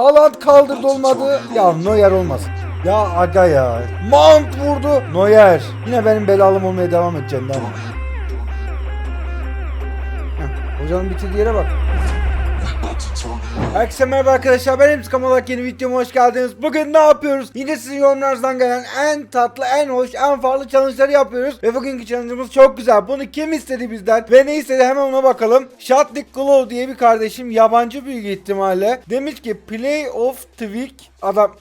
Haaland kaldırdı olmadı. Ya Neuer olmasın. Ya aga ya. Mount vurdu. Neuer. Yine benim belalım olmaya devam. Heh, Hocanın bitirdiği yere bak. Herkese merhaba arkadaşlar ben Emsi Kamalak yeni videoma hoş geldiniz. Bugün ne yapıyoruz? Yine sizin yorumlarınızdan gelen en tatlı, en hoş, en farklı challenge'ları yapıyoruz. Ve bugünkü challenge'ımız çok güzel. Bunu kim istedi bizden? Ve ne istedi hemen ona bakalım. Shotlick Glow diye bir kardeşim yabancı büyük ihtimalle. Demiş ki Play of Week adam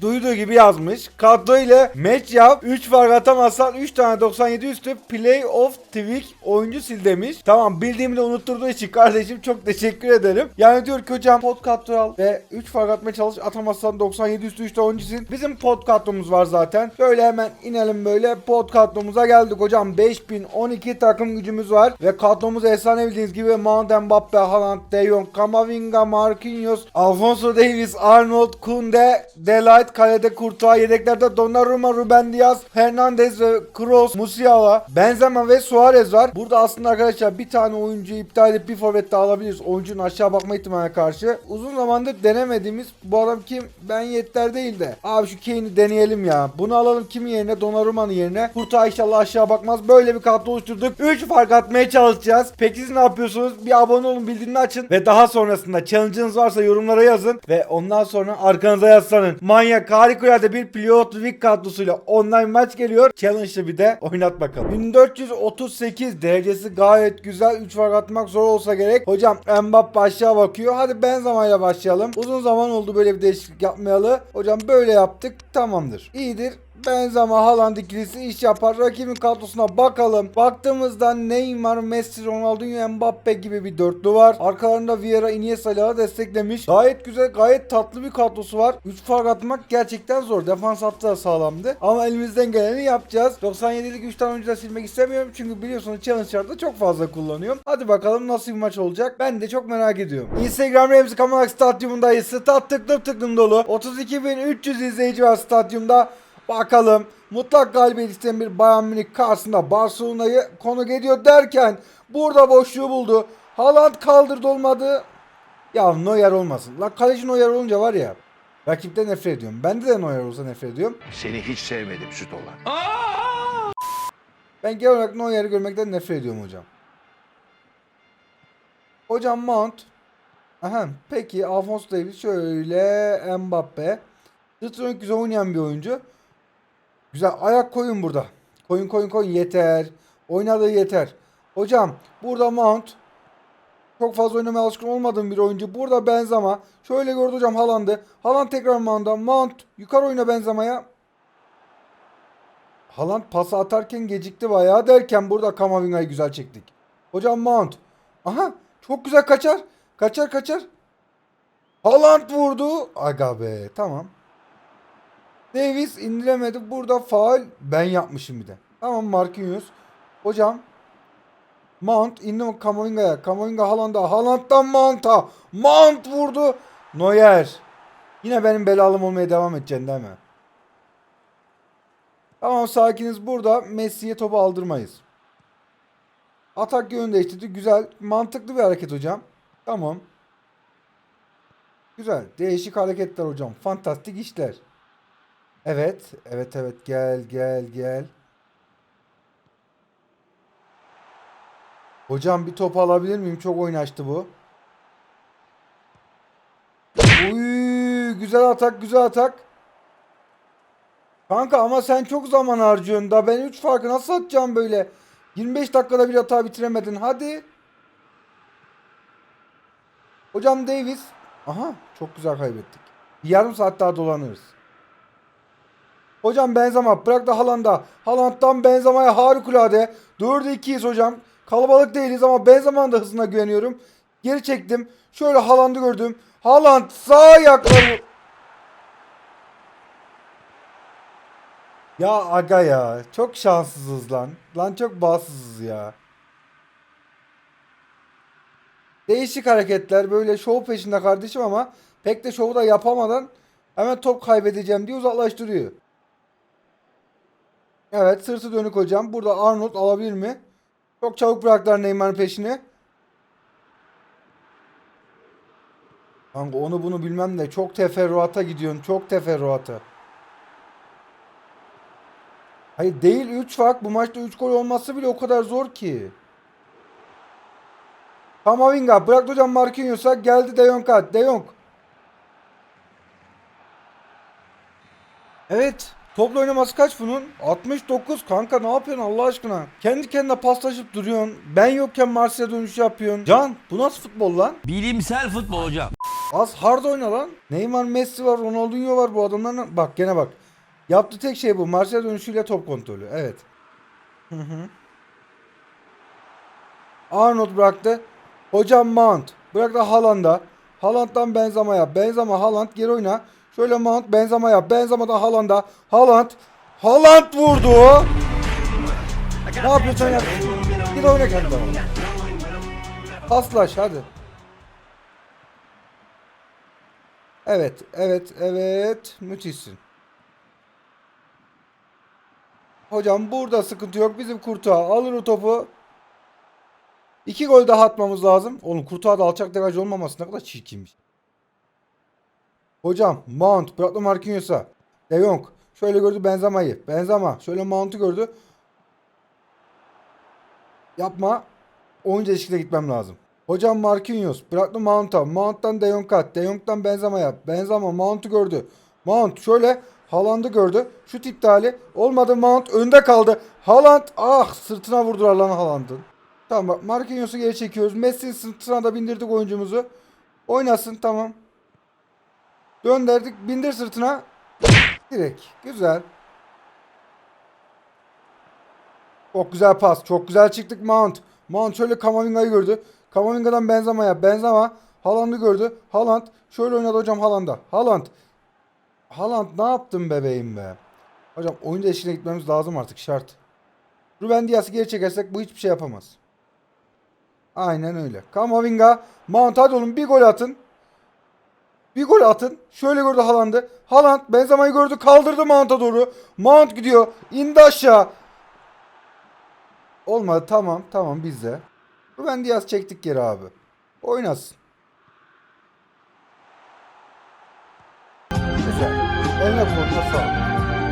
duyduğu gibi yazmış. Kadro ile match yap. 3 fark atamazsan 3 tane 97 üstü play of the week oyuncu sil demiş. Tamam bildiğimi de unutturduğu için kardeşim çok teşekkür ederim. Yani diyor ki hocam pot kadro al ve 3 fark atmaya çalış atamazsan 97 üstü 3 tane oyuncu sil. Bizim pot kadromuz var zaten. Şöyle hemen inelim böyle pot kadromuza geldik hocam. 5012 takım gücümüz var ve kadromuz efsane bildiğiniz gibi Mount Mbappe, Haaland, De Jong, Kamavinga, Marquinhos, Alfonso Davies, Arnold, Kunde, Delight, kalede Courtois, yedeklerde Donnarumma, Ruben Diaz, Hernandez ve Kroos, Musiala, Benzema ve Suarez var. Burada aslında arkadaşlar bir tane oyuncuyu iptal edip bir forvet daha alabiliriz. Oyuncunun aşağı bakma ihtimaline karşı. Uzun zamandır denemediğimiz bu adam kim? Ben yeter değil de. Abi şu Kane'i deneyelim ya. Bunu alalım kimin yerine? Donnarumma'nın yerine. Courtois inşallah aşağı bakmaz. Böyle bir kadro oluşturduk. 3 fark atmaya çalışacağız. Peki siz ne yapıyorsunuz? Bir abone olun, bildirimini açın ve daha sonrasında challenge'ınız varsa yorumlara yazın ve ondan sonra arkanıza yaslanın. Manyak harikulade bir pilot week kadrosuyla online maç geliyor. Challenge'ı bir de oynat bakalım. 1438 derecesi gayet güzel. 3 fark atmak zor olsa gerek. Hocam Mbappe aşağı bakıyor. Hadi Benzema ile başlayalım. Uzun zaman oldu böyle bir değişiklik yapmayalı. Hocam böyle yaptık. Tamamdır. İyidir. Benzema Haaland ikilisi iş yapar. Rakibin kadrosuna bakalım. Baktığımızda Neymar, Messi, Ronaldinho, Mbappe gibi bir dörtlü var. Arkalarında Vieira, Iniesta ile desteklemiş. Gayet güzel, gayet tatlı bir kadrosu var. 3 fark atmak gerçekten zor. Defans hattı da sağlamdı. Ama elimizden geleni yapacağız. 97'lik 3 tane oyuncu silmek istemiyorum. Çünkü biliyorsunuz challenge'larda çok fazla kullanıyorum. Hadi bakalım nasıl bir maç olacak. Ben de çok merak ediyorum. Instagram Remzi Kamalak Stadyumundayız. Stat tıklım tıklım dolu. 32.300 izleyici var stadyumda. Bakalım mutlak galibiyet isteyen bir Bayern Münih karşısında Barcelona'yı konuk ediyor derken burada boşluğu buldu. Haaland kaldırdı olmadı. Ya Neuer olmasın. La kaleci Neuer olunca var ya rakipten nefret ediyorum. Bende de Neuer olsa nefret ediyorum. Seni hiç sevmedim süt olan. Ben genel olarak Neuer'i görmekten nefret ediyorum hocam. Hocam Mount. Aha peki Alfonso Davies şöyle Mbappe. Strasbourg güzel oynayan bir oyuncu. Güzel ayak koyun burada. Koyun koyun koyun yeter. Oynadığı yeter. Hocam burada Mount. Çok fazla oynamaya alışkın olmadığım bir oyuncu. Burada Benzema. Şöyle gördü hocam Haaland'ı. Haaland tekrar Mount'a. Mount yukarı oyna Benzema'ya. Haaland pası atarken gecikti bayağı derken burada Kamavinga'yı güzel çektik. Hocam Mount. Aha çok güzel kaçar. Kaçar kaçar. Haaland vurdu. Aga be tamam. Davis indiremedi. Burada faul ben yapmışım bir de. Tamam Marquinhos. Hocam Mount indi Kamavinga'ya. Kamavinga Haaland'a. Haaland'dan Mount'a. Mount vurdu. Neuer. Yine benim belalım olmaya devam edeceksin değil mi? Tamam sakiniz burada Messi'ye topu aldırmayız. Atak yönü değiştirdi. Güzel. Mantıklı bir hareket hocam. Tamam. Güzel. Değişik hareketler hocam. Fantastik işler. Evet. Evet evet. Gel gel gel. Hocam bir top alabilir miyim? Çok oynaştı bu. Uy, güzel atak güzel atak. Kanka ama sen çok zaman harcıyorsun da ben 3 farkı nasıl atacağım böyle? 25 dakikada bir hata bitiremedin hadi. Hocam Davis. Aha çok güzel kaybettik. Bir yarım saat daha dolanırız. Hocam Benzema bırak da Haaland'a. Haaland'dan Benzema'ya harikulade. 4'e 2'yiz hocam. Kalabalık değiliz ama Benzema'nın da hızına güveniyorum. Geri çektim. Şöyle Haaland'ı gördüm. Haaland sağ ayakla vur- Ya aga ya. Çok şanssızız lan. Lan çok bağımsızız ya. Değişik hareketler. Böyle şov peşinde kardeşim ama pek de şovu da yapamadan hemen top kaybedeceğim diye uzaklaştırıyor. Evet sırtı dönük hocam. Burada Arnold alabilir mi? Çok çabuk bıraktılar Neymar'ın peşini. Kanka onu bunu bilmem de çok teferruata gidiyorsun. Çok teferruata. Hayır değil 3 fark. Bu maçta 3 gol olması bile o kadar zor ki. Kamavinga bıraktı hocam Marquinhos'a geldi De Jong'a. De Jong. Evet. Topla oynaması kaç bunun? 69 kanka ne yapıyorsun Allah aşkına? Kendi kendine paslaşıp duruyorsun. Ben yokken Marsilya dönüşü yapıyorsun. Can bu nasıl futbol lan? Bilimsel futbol hocam. Az hard oyna lan. Neymar, Messi var, Ronaldinho var bu adamların. Bak gene bak. Yaptığı tek şey bu. Marsilya dönüşüyle top kontrolü. Evet. Hı hı. Arnold bıraktı. Hocam Mount. Bıraktı Haaland'a. Haaland'dan Benzema'ya. Benzema Haaland geri oyna. Şöyle Mount Benzema'ya. Benzema'dan Haaland'a. Haaland. Haaland vurdu. Ne yapıyorsun ya? De oyna kendi adamına. Paslaş hadi. Evet, evet, evet. Müthişsin. Hocam burada sıkıntı yok. Bizim Kurtuğa alır o topu. İki gol daha atmamız lazım. Oğlum Kurtuğa da alçak degaj olmaması ne kadar çirkinmiş. Hocam Mount bıraktı Marquinhos'a. De Jong şöyle gördü Benzema'yı. Benzema şöyle Mount'u gördü. Yapma. Oyuncu değişikliğe gitmem lazım. Hocam Marquinhos bıraktı Mount'a. Mount'tan De Jong'a. De Jong'dan Benzema'ya. Benzema Mount'u gördü. Mount şöyle Haaland'ı gördü. Şut iptali. Olmadı Mount önde kaldı. Haaland ah sırtına vurdular lan Haaland'ın. Tamam bak Marquinhos'u geri çekiyoruz. Messi'nin sırtına da bindirdik oyuncumuzu. Oynasın tamam. Döndürdük bindir sırtına. Direkt. Güzel. Çok güzel pas. Çok güzel çıktık Mount. Mount şöyle Kamavinga'yı gördü. Kamavinga'dan Benzema'ya. Benzema Haaland'ı gördü. Haaland şöyle oynadı hocam Haaland'a. Haaland. Haaland ne yaptın bebeğim be? Hocam oyun değişikliğine gitmemiz lazım artık şart. Ruben Dias'ı geri çekersek bu hiçbir şey yapamaz. Aynen öyle. Kamavinga. Mount hadi oğlum bir gol atın. Bir gol atın. Şöyle gördü Haaland'ı. Haaland Benzema'yı gördü. Kaldırdı Mount'a doğru. Mount gidiyor. indi aşağı. Olmadı tamam tamam bizde. Ruben Diaz çektik geri abi. Oynasın. Güzel. Eline koluna sağlık.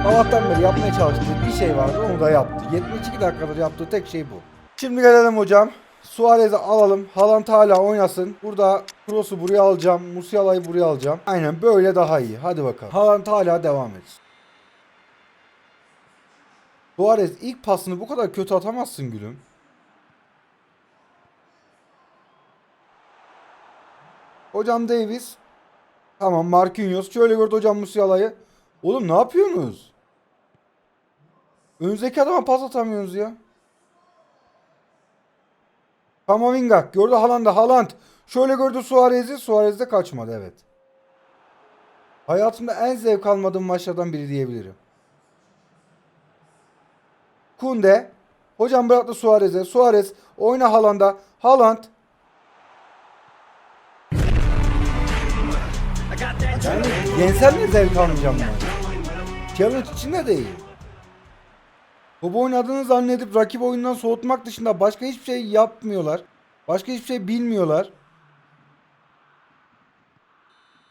Allah'tan beri yapmaya çalıştığı bir şey vardı onu da yaptı. 72 dakikadır yaptığı tek şey bu. Şimdi gelelim hocam. Suarez'i alalım. Haaland hala oynasın. Burada Kroos'u buraya alacağım. Musiala'yı buraya alacağım. Aynen böyle daha iyi. Hadi bakalım. Haaland hala devam etsin. Suarez ilk pasını bu kadar kötü atamazsın gülüm. Hocam Davis. Tamam Marquinhos. Şöyle gördü hocam Musiala'yı. Oğlum ne yapıyorsunuz? Önümüzdeki adama pas atamıyorsunuz ya. Kamavinga. Gördü Haaland'ı. Haaland. Şöyle gördü Suarez'i. Suarez de kaçmadı evet. Hayatımda en zevk almadığım maçlardan biri diyebilirim. Kunde. Hocam bıraktı Suarez'e. Suarez oyna Haaland'a. Haaland. Yani de zevk almayacağım ben. Challenge içinde değil. Top oynadığını zannedip rakip oyundan soğutmak dışında başka hiçbir şey yapmıyorlar. Başka hiçbir şey bilmiyorlar.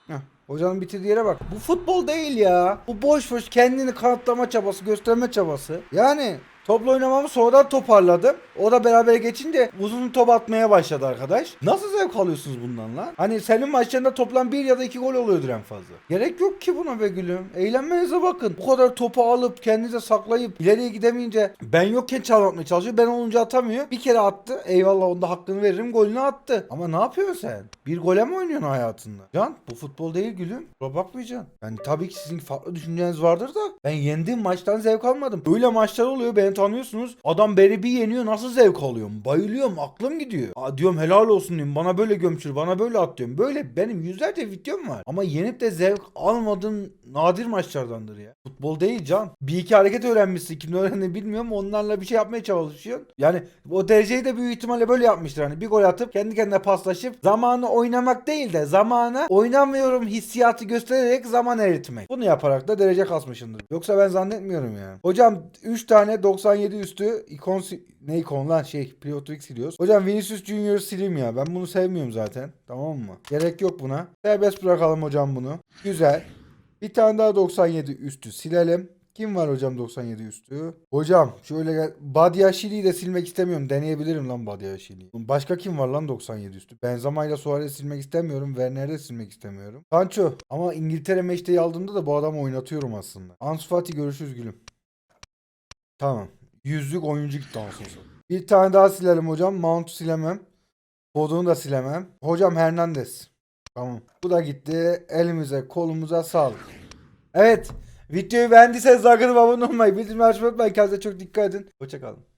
Heh, hocanın bitirdiği yere bak. Bu futbol değil ya. Bu boş boş kendini kanıtlama çabası, gösterme çabası. Yani topla oynamamı sonradan toparladım. O da beraber geçince uzun top atmaya başladı arkadaş. Nasıl zevk alıyorsunuz bundan lan? Hani senin maçlarında toplam bir ya da iki gol oluyordur en fazla. Gerek yok ki buna be gülüm. Eğlenmenize bakın. Bu kadar topu alıp kendinize saklayıp ileriye gidemeyince ben yokken çalmatmaya çalışıyor. Ben olunca atamıyor. Bir kere attı. Eyvallah onda hakkını veririm. Golünü attı. Ama ne yapıyorsun sen? Bir gole mi oynuyorsun hayatında? Can bu futbol değil gülüm. Kusura bakmayacaksın. Yani tabii ki sizin farklı düşünceniz vardır da ben yendiğim maçtan zevk almadım. Böyle maçlar oluyor beni tanıyorsunuz. Adam beni bir yeniyor nasıl zevk alıyorum? Bayılıyorum aklım gidiyor. Aa, diyorum helal olsun diyorum. Bana böyle gömçür bana böyle at diyorum. Böyle benim yüzlerce videom var. Ama yenip de zevk almadığım nadir maçlardandır ya. Futbol değil can. Bir iki hareket öğrenmişsin. Kim öğrendi bilmiyorum. Onlarla bir şey yapmaya çalışıyorsun. Yani o dereceyi de büyük ihtimalle böyle yapmıştır. Hani bir gol atıp kendi kendine paslaşıp zamanı oynamak değil de zamana oynamıyorum hissiyatı göstererek zaman eritmek. Bunu yaparak da derece kasmışındır. Yoksa ben zannetmiyorum yani. Hocam 3 tane 90 97 üstü ikon ne ikon lan şey Priotrix siliyoruz. Hocam Vinicius Junior sileyim ya. Ben bunu sevmiyorum zaten. Tamam mı? Gerek yok buna. Serbest bırakalım hocam bunu. Güzel. Bir tane daha 97 üstü silelim. Kim var hocam 97 üstü? Hocam şöyle gel. Badiashili'yi de silmek istemiyorum. Deneyebilirim lan Badiashili'yi. Başka kim var lan 97 üstü? Benzema ile Suarez silmek istemiyorum. Werner'i silmek istemiyorum. Sancho. Ama İngiltere meçteyi aldığımda da bu adamı oynatıyorum aslında. Ansu Fati görüşürüz gülüm. Tamam. Yüzlük oyuncu gitti anasını. Bir tane daha silelim hocam. Mount'u silemem. Bodunu da silemem. Hocam Hernandez. Tamam. Bu da gitti. Elimize kolumuza sağlık. Evet. Videoyu beğendiyseniz atıp abone olmayı, bildirimleri açmayı unutmayın. Kendinize çok dikkat edin. Hoşçakalın.